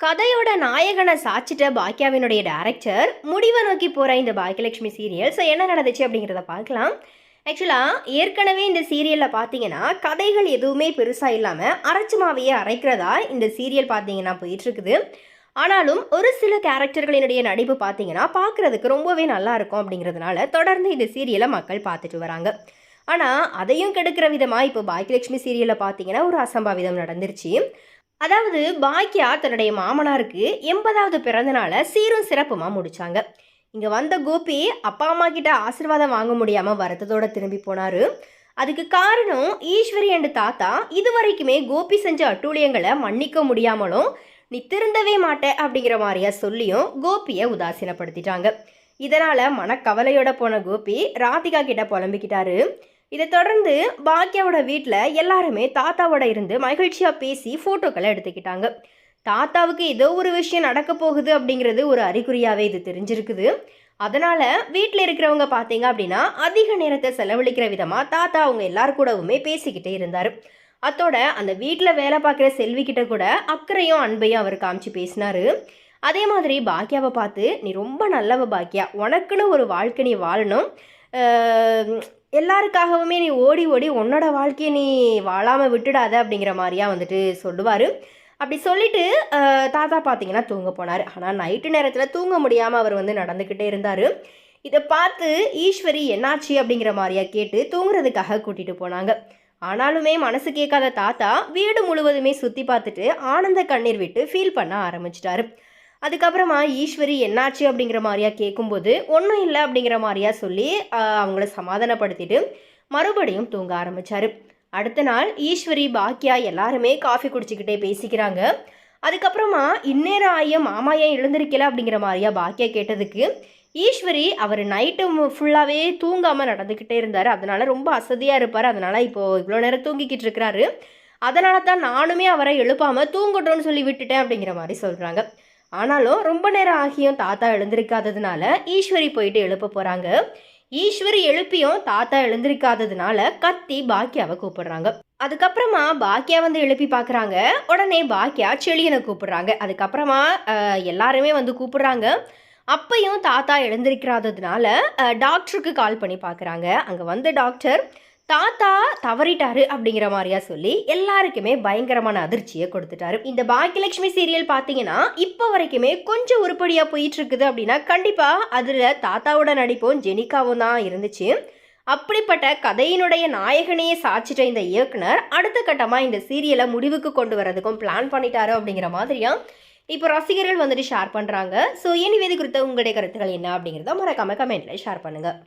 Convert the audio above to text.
கதையோட நாயகனை சாச்சிட்ட பாக்கியாவினுடைய டேரக்டர் முடிவை நோக்கி போகிற இந்த பாக்கியலட்சுமி சீரியல் ஸோ என்ன நடந்துச்சு அப்படிங்கிறத பார்க்கலாம். ஆக்சுவலாக ஏற்கனவே இந்த சீரியலில் பார்த்தீங்கன்னா கதைகள் எதுவுமே பெருசாக இல்லாமல் அரைச்சு மாவையே அரைக்கிறதா இந்த சீரியல் பார்த்தீங்கன்னா போயிட்டுருக்குது ஆனாலும் ஒரு சில கேரக்டர்களினுடைய நடிப்பு பார்த்தீங்கன்னா பார்க்குறதுக்கு ரொம்பவே நல்லா இருக்கும் அப்படிங்கிறதுனால தொடர்ந்து இந்த சீரியலை மக்கள் பார்த்துட்டு வராங்க. ஆனால் அதையும் கெடுக்கிற விதமாக இப்போ பாக்கியலட்சுமி சீரியலில் பார்த்தீங்கன்னா ஒரு அசம்பாவிதம் நடந்துருச்சு. அதாவது பாக்கியா தன்னுடைய மாமனாருக்கு எண்பதாவது பிறந்த நாளை சீரும் சிறப்புமாக முடித்தாங்க இங்கே வந்த கோபி அப்பா அம்மா கிட்ட ஆசீர்வாதம் வாங்க முடியாமல் வருத்தத்தோடு திரும்பி போனார். அதுக்கு காரணம் ஈஸ்வரி அண்டு தாத்தா இது வரைக்குமே கோபி செஞ்ச அட்டூழியங்களை மன்னிக்க முடியாமலும் நீ திருந்தவே மாட்ட அப்படிங்கிற மாதிரியா சொல்லியும் கோபியை உதாசீனப்படுத்திட்டாங்க. இதனால் மனக்கவலையோட போன கோபி ராதிகா கிட்ட புலம்பிக்கிட்டாரு. இதை தொடர்ந்து பாக்யாவோட வீட்டில் எல்லாருமே தாத்தாவோட இருந்து மகிழ்ச்சியாக பேசி ஃபோட்டோக்களை எடுத்துக்கிட்டாங்க. தாத்தாவுக்கு ஏதோ ஒரு விஷயம் நடக்க போகுது அப்படிங்கிறது ஒரு அறிகுறியாகவே இது தெரிஞ்சிருக்குது. அதனால் வீட்டில் இருக்கிறவங்க பார்த்தீங்க அப்படின்னா அதிக நேரத்தை செலவழிக்கிற விதமாக தாத்தா அவங்க எல்லார் கூடவுமே பேசிக்கிட்டே இருந்தார். அத்தோட அந்த வீட்டில் வேலை பார்க்குற செல்விக்கிட்ட கூட அக்கறையும் அன்பையும் அவர் காமிச்சு பேசினாரு. அதே மாதிரி பாக்கியாவை பார்த்து நீ ரொம்ப நல்லவ பாக்கியா உனக்குன்னு ஒரு வாழ்க்கை நீ வாழணும். எல்லாருக்காகவுமே நீ ஓடி ஓடி உன்னோட வாழ்க்கையை நீ வாழாமல் விட்டுடாத அப்படிங்கிற மாதிரியா வந்துட்டு சொல்லுவார். அப்படி சொல்லிட்டு தாத்தா பார்த்தீங்கன்னா தூங்க போனார். ஆனால் நைட்டு நேரத்தில் தூங்க முடியாமல் அவர் வந்து நடந்துக்கிட்டே இருந்தார். இதை பார்த்து ஈஸ்வரி என்னாச்சு? அப்படிங்கிற மாதிரியா கேட்டு தூங்குறதுக்காக கூட்டிகிட்டு போனாங்க. ஆனாலுமே மனசு கேட்காத தாத்தா வீடு முழுவதுமே சுற்றி பார்த்துட்டு ஆனந்த கண்ணீர் விட்டு ஃபீல் பண்ண ஆரம்பிச்சிட்டாரு. அதுக்கப்புறமா ஈஸ்வரி என்னாச்சு? அப்படிங்கிற மாதிரியா கேட்கும்போது ஒன்றும் இல்லை அப்படிங்கிற மாதிரியா சொல்லி அவங்கள சமாதானப்படுத்திட்டு மறுபடியும் தூங்க ஆரம்பித்தார் அடுத்த நாள் ஈஸ்வரி பாக்கியா எல்லாருமே காஃபி குடிச்சிக்கிட்டே பேசிக்கிறாங்க. அதுக்கப்புறமா இந்நேரம் ஆகிய மாமா ஏன் எழுந்திருக்கல? அப்படிங்கிற மாதிரியா பாக்கியா கேட்டதுக்கு ஈஸ்வரி அவர் நைட்டு ஃபுல்லாகவே தூங்காமல் நடந்துக்கிட்டே இருந்தார். அதனால் ரொம்ப அசதியாக இருப்பார். அதனால் இப்போது இவ்வளோ நேரம் தூங்கிக்கிட்டு இருக்கிறாரு. அதனால தான் நானுமே அவரை எழுப்பாமல் தூங்கட்டோன்னு சொல்லி விட்டுட்டேன் அப்படிங்கிற மாதிரி சொல்கிறாங்க ஆனாலும் ரொம்ப நேரம் ஆகியும் தாத்தா எழுந்திருக்காததுனால ஈஸ்வரி போயிட்டு எழுப்ப போகிறாங்க ஈஸ்வரி எழுப்பியும் தாத்தா எழுந்திருக்காததுனால கத்தி பாக்கியாவை கூப்பிடுறாங்க. அதுக்கப்புறமா பாக்கியா வந்து எழுப்பி பார்க்குறாங்க உடனே பாக்கியா செளியனை கூப்பிடுறாங்க. அதுக்கப்புறமா எல்லாருமே வந்து கூப்பிடுறாங்க. அப்பையும் தாத்தா எழுந்திருக்கிறாததுனால டாக்டருக்கு கால் பண்ணி பார்க்குறாங்க அங்கே வந்த டாக்டர் தாத்தா தவறிட்டாரு அப்படிங்கிற மாதிரியா சொல்லி எல்லாருக்குமே பயங்கரமான அதிர்ச்சியை கொடுத்துட்டாரு. இந்த பாக்கியலட்சுமி சீரியல் பார்த்தீங்கன்னா இப்போ வரைக்குமே கொஞ்சம் உருப்படியாக போயிட்டு இருக்குது அப்படின்னா கண்டிப்பாக அதில் தாத்தாவோட நடிப்பும் ஜெனிகாவும் தான் இருந்துச்சு. அப்படிப்பட்ட கதையினுடைய நாயகனையே சாச்சிட்ட இந்த இயக்குனர் அடுத்த கட்டமாக இந்த சீரியலை முடிவுக்கு கொண்டு வரதுக்கும் பிளான் பண்ணிட்டாரு அப்படிங்கிற மாதிரியா இப்போ ரசிகர்கள் வந்துட்டு ஷேர் பண்ணுறாங்க ஸோ இனி இது குறித்த உங்களுடைய கருத்துக்கள் என்ன அப்படிங்கிறத மறக்காம கமெண்ட்ல ஷேர் பண்ணுங்கள்